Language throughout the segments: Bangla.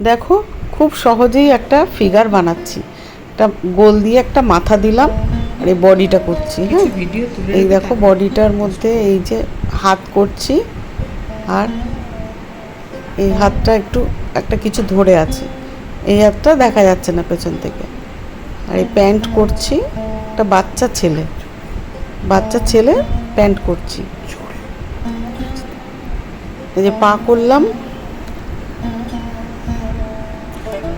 দেখো খুব সহজেই একটা ফিগার বানাচ্ছি। একটা গোল দিয়ে একটা মাথা দিলাম আর এই বডিটা করছি হ্যাঁ? এই দেখো বডিটার মধ্যে এই যে হাত করছি আর এই হাতটা একটু একটা কিছু ধরে আছে। এই হাতটা দেখা যাচ্ছে না পেছন থেকে। আর এই প্যান্ট করছি একটা বাচ্চা ছেলে। বাচ্চা ছেলে প্যান্ট করছি। এই যে পা করলাম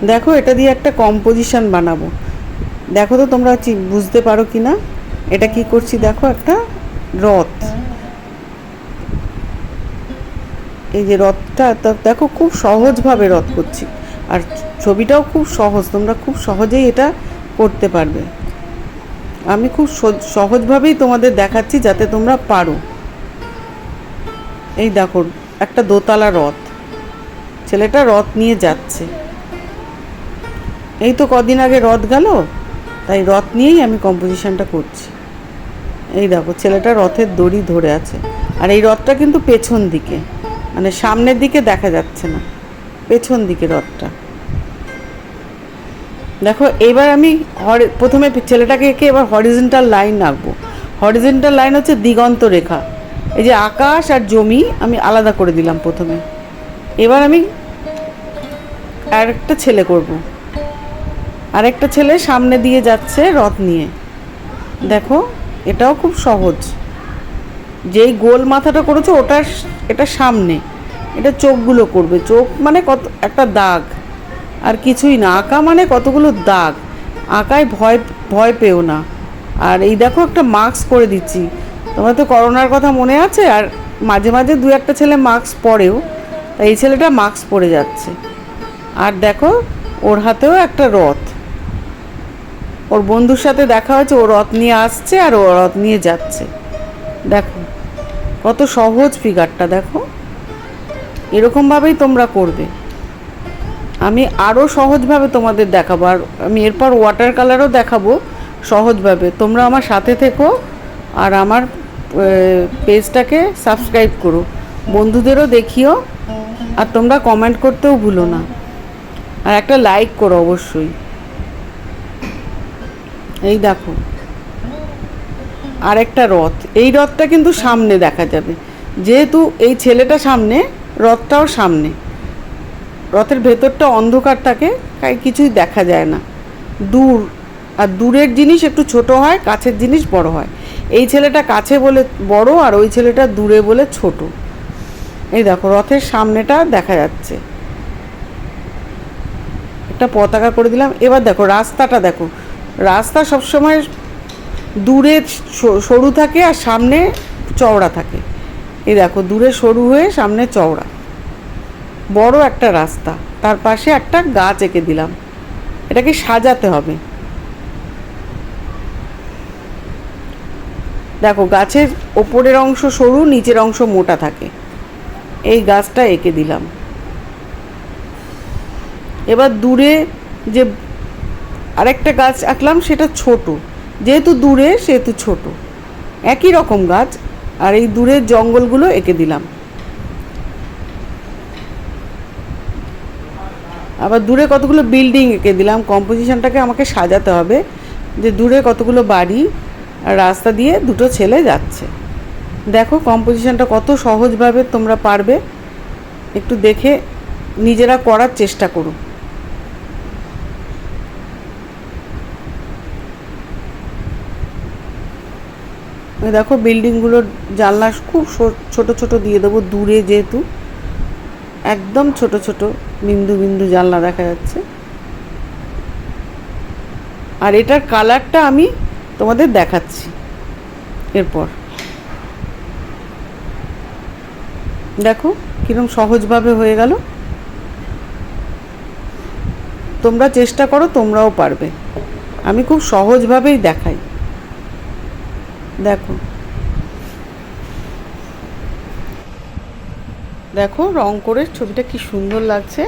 দেখো, এটা দিয়ে একটা কম্পোজিশন বানাবো। দেখো তো তোমরা বুঝতে পারো কি না এটা কি করছি দেখো, একটা রথ। এই যে রথটা দেখো, খুব সহজভাবে রথ করছি। আর ছবিটাও খুব সহজ, তোমরা খুব সহজেই এটা করতে পারবে। আমি খুব সহজ- সহজভাবেই তোমাদের দেখাচ্ছি যাতে তোমরা পারো। এই দেখো, একটা দোতলা রথ। ছেলেটা রথ নিয়ে যাচ্ছে। এই তো কদিন আগে রথ গেল, তাই রথ নিয়েই আমি কম্পোজিশনটা করছি। এই দেখো, ছেলেটা রথের দড়ি ধরে আছে। আর এই রথটা কিন্তু পেছন দিকে মানে সামনের দিকে দেখা যাচ্ছে না, পেছন দিকে রথটা। দেখো, এবার আমি হরি- প্রথমে ছেলেটাকে এঁকে এবার হরিজেন্টাল লাইন আঁকবো। হরিজেন্টাল লাইন হচ্ছে দিগন্ত রেখা। এই যে আকাশ আর জমি, আমি আলাদা করে দিলাম প্রথমে। এবার আমি আরেকটা ছেলে করব। আরেকটা ছেলে সামনে দিয়ে যাচ্ছে রথ নিয়ে। দেখো, এটাও খুব সহজ। যেই গোল মাথাটা করেছ, ওটার এটা সামনে। এটা চোখগুলো করবে। চোখ মানে কত, একটা দাগ। আর কিছুই না। আঁকা মানে কতগুলো দাগ। আঁকায় ভয় ভয় পেও না। আর এই দেখো, একটা মাস্ক করে দিচ্ছি। তোমার তো করোনার কথা মনে আছে? আর মাঝে মাঝে দু একটা ছেলে মাস্ক পরেও, তাই এই ছেলেটা মাস্ক পরে যাচ্ছে। আর দেখো, ওর হাতেও একটা রথ। ওর বন্ধুর সাথে দেখা হয়েছে, ও রথ নিয়ে আসছে আর ও রথ নিয়ে যাচ্ছে। দেখো, কত সহজ ফিগারটা, দেখো। এরকমভাবেই তোমরা করবে। আমি আরও সহজভাবে তোমাদের দেখাবো, আর আমি এরপর ওয়াটার কালারও দেখাবো সহজভাবে। তোমরা আমার সাথে থেকো আর আমার পেজটাকে সাবস্ক্রাইব করো। বন্ধুদেরও দেখিও আর তোমরা কমেন্ট করতেও ভুলো না। আর একটা লাইক করো অবশ্যই। এই দেখো। আর একটা রথ। এই রথটা কিন্তু সামনে দেখা যাবে। যেহেতু এই ছেলেটা সামনে, রথটাও সামনে। রথের ভেতরটা অন্ধকার থাকে, তাই কিছুই দেখা যায় না। দূর। আর দূরের জিনিস একটু ছোট হয়, কাছের জিনিস বড় হয়। এই ছেলেটা কাছে বলে বড়, আর ওই ছেলেটা দূরে বলে ছোট। এই দেখো, রথের সামনেটা দেখা যাচ্ছে। একটা পতাকা করে দিলাম। এবার দেখো, রাস্তাটা দেখো। রাস্তা সবসময় দূরে সরু থাকে আর সামনে চওড়া থাকে। এই দেখো, দূরে সরু হয়ে সামনে চওড়া। বড় একটা রাস্তা, তার পাশে একটা গাছ এঁকে দিলাম। এটাকে সাজাতে হবে। দেখো, গাছের ওপরের অংশ সরু, নিচের অংশ মোটা থাকে। এই গাছটা এঁকে দিলাম। এবার দূরে যে আরেকটা গাছ আঁকলাম, সেটা ছোট। যেহেতু দূরে, সেহেতু ছোট। একই রকম গাছ, আর এই দূরের জঙ্গলগুলো এঁকে দিলাম। আবার দূরে কতগুলো বিল্ডিং এঁকে দিলাম। কম্পোজিশনটাকে আমাকে সাজাতে হবে যে দূরে কতগুলো বাড়ি আর রাস্তা দিয়ে দুটো ছেলে যাচ্ছে। দেখো কম্পোজিশনটা কত সহজভাবে তোমরা পারবে। একটু দেখে নিজেরা করার চেষ্টা করো। দেখো বিল্ডিংগুলোর জানলা খুব ছোট ছোট দিয়ে দেবো, দূরে যেহেতু। একদম ছোট ছোট, বিন্দু বিন্দু জানলা দেখা যাচ্ছে। আর এটার কালারটা আমি তোমাদের দেখাচ্ছি এরপর। দেখো কিরম সহজভাবে হয়ে গেল। তোমরা চেষ্টা করো, তোমরাও পারবে। আমি খুব সহজভাবেই দেখাই। দেখো। দেখো রং করে ছবিটা কি সুন্দর লাগছে।